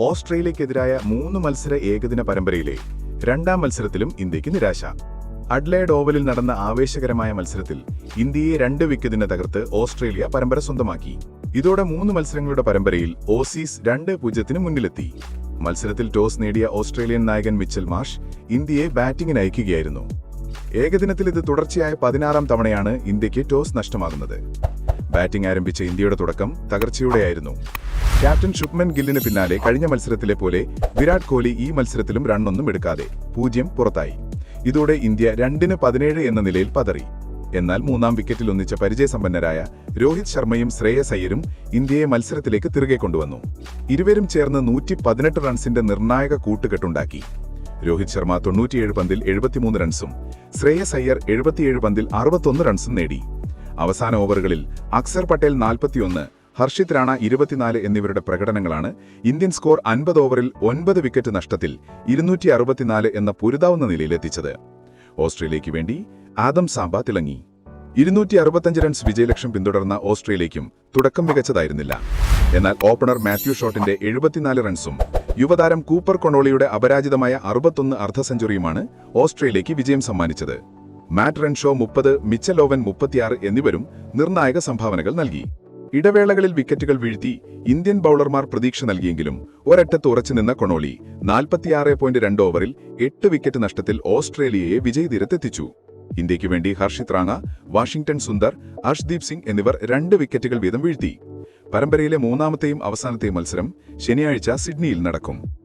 ഓസ്ട്രേലിയക്കെതിരായ മൂന്ന് മത്സര ഏകദിന പരമ്പരയിലെ രണ്ടാം മത്സരത്തിലും ഇന്ത്യയ്ക്ക് നിരാശ. അഡ്ലേഡ് ഓവലിൽ നടന്ന ആവേശകരമായ മത്സരത്തിൽ ഇന്ത്യയെ രണ്ട് വിക്കറ്റിന് തകർത്ത് ഓസ്ട്രേലിയ പരമ്പര സ്വന്തമാക്കി. ഇതോടെ മൂന്ന് മത്സരങ്ങളുടെ പരമ്പരയിൽ ഓസീസ് രണ്ട് പൂജ്യത്തിന് മുന്നിലെത്തി. മത്സരത്തിൽ ടോസ് നേടിയ ഓസ്ട്രേലിയൻ നായകൻ മിച്ചൽ മാഷ് ഇന്ത്യയെ ബാറ്റിംഗിന് അയക്കുകയായിരുന്നു. ഏകദിനത്തിൽ ഇത് തുടർച്ചയായ പതിനാറാം തവണയാണ് ഇന്ത്യയ്ക്ക് ടോസ് നഷ്ടമാകുന്നത്. ബാറ്റിംഗ് ആരംഭിച്ച ഇന്ത്യയുടെ തുടക്കം തകർച്ചയോടെയായിരുന്നു. ക്യാപ്റ്റൻ ശുഭ്മൻ ഗില്ലിന് പിന്നാലെ കഴിഞ്ഞ മത്സരത്തിലെ പോലെ വിരാട് കോഹ്ലി ഈ മത്സരത്തിലും റണ്ണൊന്നും എടുക്കാതെ പൂജ്യം പുറത്തായി. ഇതോടെ ഇന്ത്യ രണ്ടിന് പതിനേഴ് എന്ന നിലയിൽ പതറി. എന്നാൽ മൂന്നാം വിക്കറ്റിൽ ഒന്നിച്ച പരിചയസമ്പന്നരായ രോഹിത് ശർമ്മയും ശ്രേയസ് അയ്യരും ഇന്ത്യയെ മത്സരത്തിലേക്ക് തിരികെ കൊണ്ടുവന്നു. ഇരുവരും ചേർന്ന് നൂറ്റി പതിനെട്ട് റൺസിന്റെ നിർണായക കൂട്ടുകെട്ടുണ്ടാക്കി. രോഹിത് ശർമ്മ തൊണ്ണൂറ്റിയേഴ് പന്തിൽ എഴുപത്തിമൂന്ന് റൺസും ശ്രേയസ് അയ്യർ എഴുപത്തിയേഴ് പന്തിൽ അറുപത്തൊന്ന് റൺസും നേടി. അവസാന ഓവറുകളിൽ അക്സർ പട്ടേൽ നാൽപ്പത്തിയൊന്ന് ഹർഷിത് റാണ ഇരുപത്തിനാല് എന്നിവരുടെ പ്രകടനങ്ങളാണ് ഇന്ത്യൻ സ്കോർ അൻപത് ഓവറിൽ ഒൻപത് വിക്കറ്റ് നഷ്ടത്തിൽ ഇരുന്നൂറ്റി എന്ന പൊരുതാവുന്ന നിലയിലെത്തിച്ചത്. ഓസ്ട്രേലിയയ്ക്ക് വേണ്ടി ആദം സാമ്പ തിളങ്ങി. ഇരുന്നൂറ്റി അറുപത്തഞ്ച് റൺസ് വിജയലക്ഷ്യം പിന്തുടർന്ന ഓസ്ട്രേലിയയ്ക്കും തുടക്കം മികച്ചതായിരുന്നില്ല. എന്നാൽ ഓപ്പണർ മാത്യു ഷോട്ടിന്റെ എഴുപത്തിനാല് റൺസും യുവതാരം കൂപ്പർ കൊണോളിയുടെ അപരാജിതമായ അറുപത്തൊന്ന് അർദ്ധ സെഞ്ചുറിയുമാണ് ഓസ്ട്രേലിയയ്ക്ക് വിജയം സമ്മാനിച്ചത്. മാറ്റ് റൺഷോ മുപ്പത് മിച്ചൽ ഓവൻ മുപ്പത്തിയാറ് എന്നിവരും നിർണായക സംഭാവനകൾ നൽകി. ഇടവേളകളിൽ വിക്കറ്റുകൾ വീഴ്ത്തി ഇന്ത്യൻ ബൌളർമാർ പ്രതീക്ഷ നൽകിയെങ്കിലും ഒരറ്റത്ത് ഉറച്ചുനിന്ന കൊണോളി നാൽപ്പത്തിയാറ് പോയിന്റ് രണ്ട് ഓവറിൽ എട്ട് വിക്കറ്റ് നഷ്ടത്തിൽ ഓസ്ട്രേലിയയെ വിജയതീരത്തെത്തിച്ചു. ഇന്ത്യയ്ക്ക് വേണ്ടി ഹർഷിത് റാണ വാഷിംഗ്ടൺ സുന്ദർ അർഷ്ദീപ് സിംഗ് എന്നിവർ രണ്ട് വിക്കറ്റുകൾ വീതം വീഴ്ത്തി. പരമ്പരയിലെ മൂന്നാമത്തെയും അവസാനത്തെയും മത്സരം ശനിയാഴ്ച സിഡ്നിയിൽ നടക്കും.